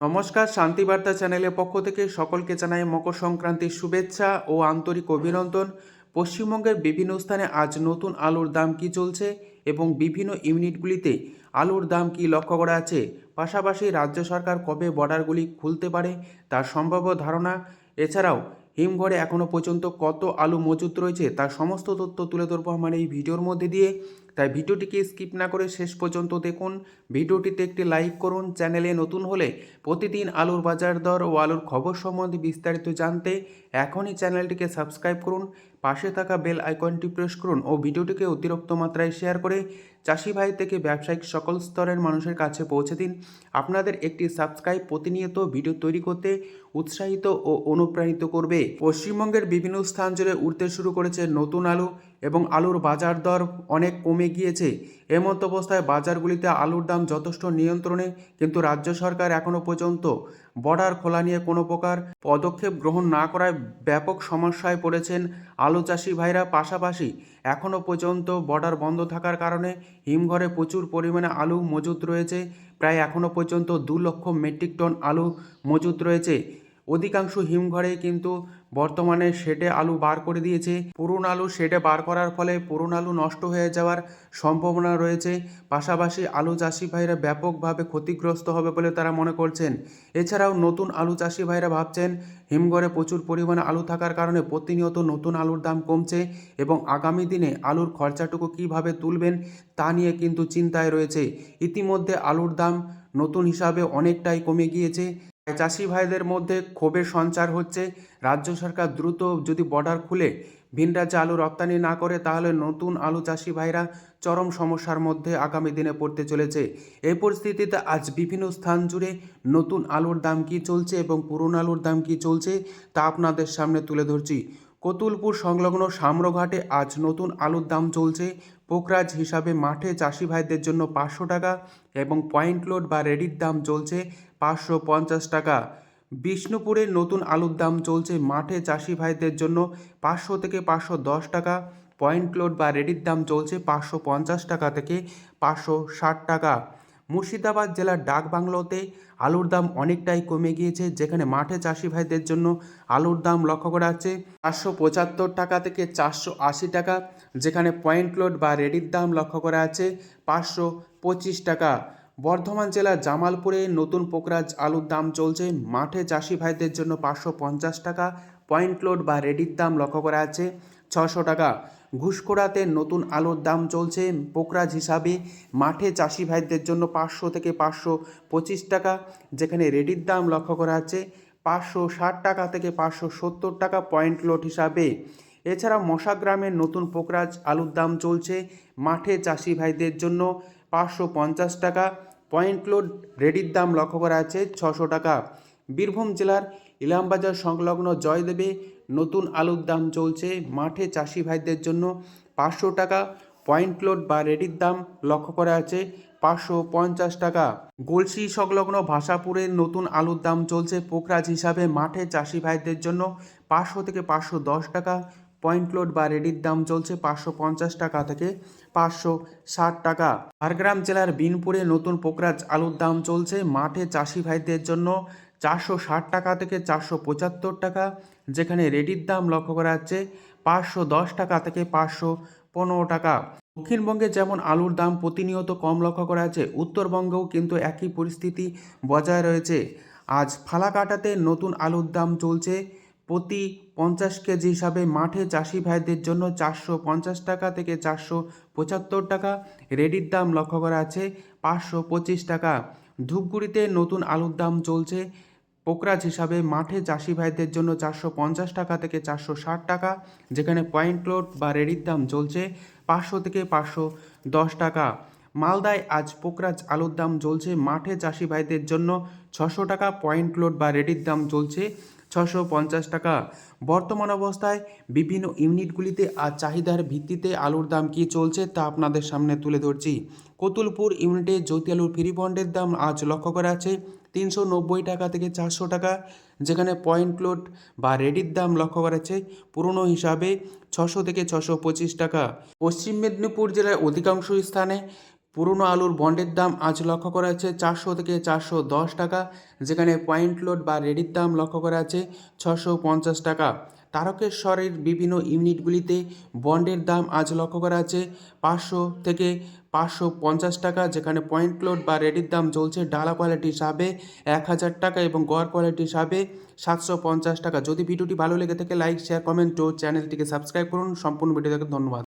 নমস্কার, শান্তিবার্তা চ্যানেলের পক্ষ থেকে সকলকে জানাই মকর সংক্রান্তির শুভেচ্ছা ও আন্তরিক অভিনন্দন। পশ্চিমবঙ্গের বিভিন্ন স্থানে আজ নতুন আলুর দাম কি চলছে এবং বিভিন্ন ইউনিটগুলিতে আলুর দাম কি লক্ষ্য করা আছে? পাশাপাশি রাজ্য সরকার কবে বর্ডারগুলি খুলতে পারে তার সম্ভাব্য ধারণা। এছাড়াও হিমঘরে এখনও পর্যন্ত কত আলু মজুত রয়েছে তার সমস্ত তথ্য তুলে ধরবো আমার এই ভিডিওর মধ্যে দিয়ে। তাই ভিডিওটিকে স্কিপ না করে শেষ পর্যন্ত দেখুন। ভিডিওটিতে একটি লাইক করুন, চ্যানেলে নতুন হলে প্রতিদিন আলুর বাজার দর ও আলুর খবর সম্বন্ধে বিস্তারিত জানতে এখনই চ্যানেলটিকে সাবস্ক্রাইব করুন। পাশে থাকা বেল আইকনটি প্রেস করুন ও ভিডিওটিকে অতিরিক্ত মাত্রায় শেয়ার করে চাষি ভাই থেকে ব্যবসায়িক সকল স্তরের মানুষের কাছে পৌঁছে দিন। আপনাদের একটি সাবস্ক্রাইব প্রতিনিয়ত ভিডিও তৈরি করতে উৎসাহিত ও অনুপ্রাণিত করবে। পশ্চিমবঙ্গের বিভিন্ন স্থান জুড়ে উঠতে শুরু করেছে নতুন আলু। এবং আলুর বাজার দর অনেক কমে গিয়েছে। এমত অবস্থায় বাজারগুলিতে আলুর দাম যথেষ্ট নিয়ন্ত্রণে, কিন্তু রাজ্য সরকার এখনও পর্যন্ত বর্ডার খোলা নিয়ে কোনো প্রকার পদক্ষেপ গ্রহণ না করায় ব্যাপক সমস্যায় পড়েছেন আলু চাষি ভাইরা। পাশাপাশি এখনও পর্যন্ত বর্ডার বন্ধ থাকার কারণে হিমঘরে প্রচুর পরিমাণে আলু মজুত রয়েছে। প্রায় এখনও পর্যন্ত দু লক্ষ মেট্রিক টন আলু মজুত রয়েছে। অধিকাংশ হিমঘরে কিন্তু বর্তমানে শেডে আলু বার করে দিয়েছে। পুরন আলু শেডে বার করার ফলে পুরন আলু নষ্ট হয়ে যাওয়ার সম্ভাবনা রয়েছে। পাশাপাশি আলু চাষি ভাইরা ব্যাপকভাবে ক্ষতিগ্রস্ত হবে বলে তারা মনে করছেন। এছাড়াও নতুন আলু চাষি ভাইরা ভাবছেন, হিমঘরে প্রচুর পরিমাণে আলু থাকার কারণে প্রতিনিয়ত নতুন আলুর দাম কমছে এবং আগামী দিনে আলুর খরচাটুকু কীভাবে তুলবেন তা নিয়ে কিন্তু চিন্তায় রয়েছে। ইতিমধ্যে আলুর দাম নতুন হিসাবে অনেকটাই কমে গিয়েছে। চাষি ভাইদের মধ্যে ক্ষোভের সঞ্চার হচ্ছে। রাজ্য সরকার দ্রুত যদি বর্ডার খুলে, ভিন রাজ্যে আলু রপ্তানি না করে, তাহলে নতুন আলু চাষি ভাইরা চরম সমস্যার মধ্যে আগামী দিনে পড়তে চলেছে। এই পরিস্থিতিতে আজ বিভিন্ন স্থান জুড়ে নতুন আলুর দাম কী চলছে এবং পুরনো আলুর দাম কী চলছে, তা আপনাদের সামনে তুলে ধরছি। কতুলপুর সংলগ্ন সাম্রঘাটে আজ নতুন আলুর দাম চলছে। পোকরাজ হিসাবে মাঠে চাষি ভাইদের জন্য পাঁচশো টাকা এবং পয়েন্ট লোড বা রেডির দাম চলছে পাঁচশো পঞ্চাশ টাকা। বিষ্ণুপুরে নতুন আলুর দাম চলছে মাঠে চাষি ভাইদের জন্য পাঁচশো থেকে পাঁচশো দশ টাকা, পয়েন্ট লোড বা রেডির দাম চলছে পাঁচশো পঞ্চাশ টাকা থেকে পাঁচশো ষাট টাকা। মুর্শিদাবাদ জেলার ডাক বাংলোতে আলুর দাম অনেকটাই কমে গিয়েছে, যেখানে মাঠে চাষি ভাইদের জন্য আলুর দাম লক্ষ্য করা আছে চারশো পঁচাত্তর টাকা থেকে চারশো আশি টাকা, যেখানে পয়েন্ট লোড বা রেডির দাম লক্ষ্য করা আছে পাঁচশো পঁচিশ টাকা। বর্ধমান জেলার জামালপুরে নতুন পোকরাজ আলুর দাম চলছে, মাঠে চাষি ভাইদের জন্য পাঁচশো পঞ্চাশ টাকা, পয়েন্ট লোড বা রেডির দাম লক্ষ্য করা আছে ছশো টাকা। ঘুষখোড়াতে নতুন আলুর দাম চলছে। পোকরাজ হিসাবে মাঠে চাষি ভাইদের জন্য পাঁচশো থেকে পাঁচশো পঁচিশ টাকা, যেখানে রেডির দাম লক্ষ্য করা আছে পাঁচশো ষাট টাকা থেকে পাঁচশো সত্তর টাকা পয়েন্ট লোড হিসাবে। এছাড়া মশাগ্রামের নতুন পোকরাজ আলুর দাম চলছে। মাঠে চাষি ভাইদের জন্য পাঁচশো পঞ্চাশ টাকা পয়েন্ট লোড রেডির দাম লক্ষ্য করা আছে ছশো টাকা। বীরভূম জেলার ইলামবাজার সংলগ্ন জয়দেবে নতুন আলুর দাম চলছে। মাঠে চাষি ভাইদের জন্য পাঁচশো টাকা পয়েন্ট লোড বা রেডির দাম লক্ষ্য করা আছে। পাঁচশো পঞ্চাশ টাকা। গলসি সংলগ্ন ভাষাপুরের নতুন আলুর দাম চলছে। পোকরাজ হিসাবে মাঠে চাষি ভাইদের জন্য পাঁচশো থেকে পাঁচশো দশ টাকা। পয়েন্ট লোড বা রেডির দাম চলছে পাঁচশো পঞ্চাশ টাকা থেকে পাঁচশো ষাট টাকা। ঝাড়গ্রাম জেলার বিনপুরে নতুন পোকরাজ আলুর দাম চলছে। মাঠে চাষি ভাইদের জন্য চারশো ষাট টাকা থেকে চারশো পঁচাত্তর টাকা, যেখানে রেডির দাম লক্ষ্য করা যাচ্ছে পাঁচশো দশ টাকা থেকে পাঁচশো পনেরো টাকা। দক্ষিণবঙ্গে যেমন আলুর দাম প্রতিনিয়ত কম লক্ষ্য করা যাচ্ছে, উত্তরবঙ্গেও কিন্তু একই পরিস্থিতি বজায় রয়েছে। আজ ফালাকাটাতে নতুন আলুর দাম চলছে প্রতি পঞ্চাশ কেজি হিসাবে। মাঠে চাষি ভাইদের জন্য চারশো পঞ্চাশ টাকা থেকে চারশো পঁচাত্তর টাকা। রেডির দাম লক্ষ্য করা আছে পাঁচশো পঁচিশ টাকা। ধূপগুড়িতে নতুন আলুর দাম চলছে। পোকরাজ হিসাবে মাঠে চাষি ভাইদের জন্য চারশো পঞ্চাশ টাকা থেকে চারশো ষাট টাকা, যেখানে পয়েন্ট লোড বা রেডির দাম চলছে পাঁচশো থেকে পাঁচশো দশ টাকা। মালদায় আজ পোকরাজ আলুর দাম চলছে। মাঠে চাষি ভাইদের জন্য ছশো টাকা, পয়েন্ট লোড বা রেডির দাম চলছে ছশো পঞ্চাশ টাকা। বর্তমান অবস্থায় বিভিন্ন ইউনিটগুলিতে আর চাহিদার ভিত্তিতে আলুর দাম কী চলছে তা আপনাদের সামনে তুলে ধরছি। কতুলপুর ইউনিটে জ্যোতি আলুর ফ্রি বন্ডের দাম আজ লক্ষ্য করা আছে তিনশো নব্বই টাকা থেকে চারশো টাকা, যেখানে পয়েন্ট লোড বা রেডির দাম লক্ষ্য করা আছে পুরনো হিসাবে ছশো থেকে ছশো পঁচিশ টাকা। পশ্চিম মেদিনীপুর জেলার অধিকাংশ স্থানে পুরনো আলুর বন্ডের দাম আজ লক্ষ্য করা যাচ্ছে চারশো থেকে চারশো দশ টাকা, যেখানে পয়েন্ট লোড বা রেডির দাম লক্ষ্য করা আছে ছশো পঞ্চাশ টাকা। তারকেশ্বরের বিভিন্ন ইউনিটগুলিতে বন্ডের দাম আজ লক্ষ্য করা আছে পাঁচশো থেকে পাঁচশো পঞ্চাশ টাকা, যেখানে পয়েন্ট লোড বা রেডির দাম চলছে ডালা কোয়ালিটি হিসাবে এক হাজার টাকা এবং গড় কোয়ালিটি হিসাবে সাতশো পঞ্চাশ টাকা। যদি ভিডিওটি ভালো লেগে থাকে, লাইক শেয়ার কমেন্ট ও চ্যানেলটিকে সাবস্ক্রাইব করুন। সম্পূর্ণ ভিডিও দেখে ধন্যবাদ।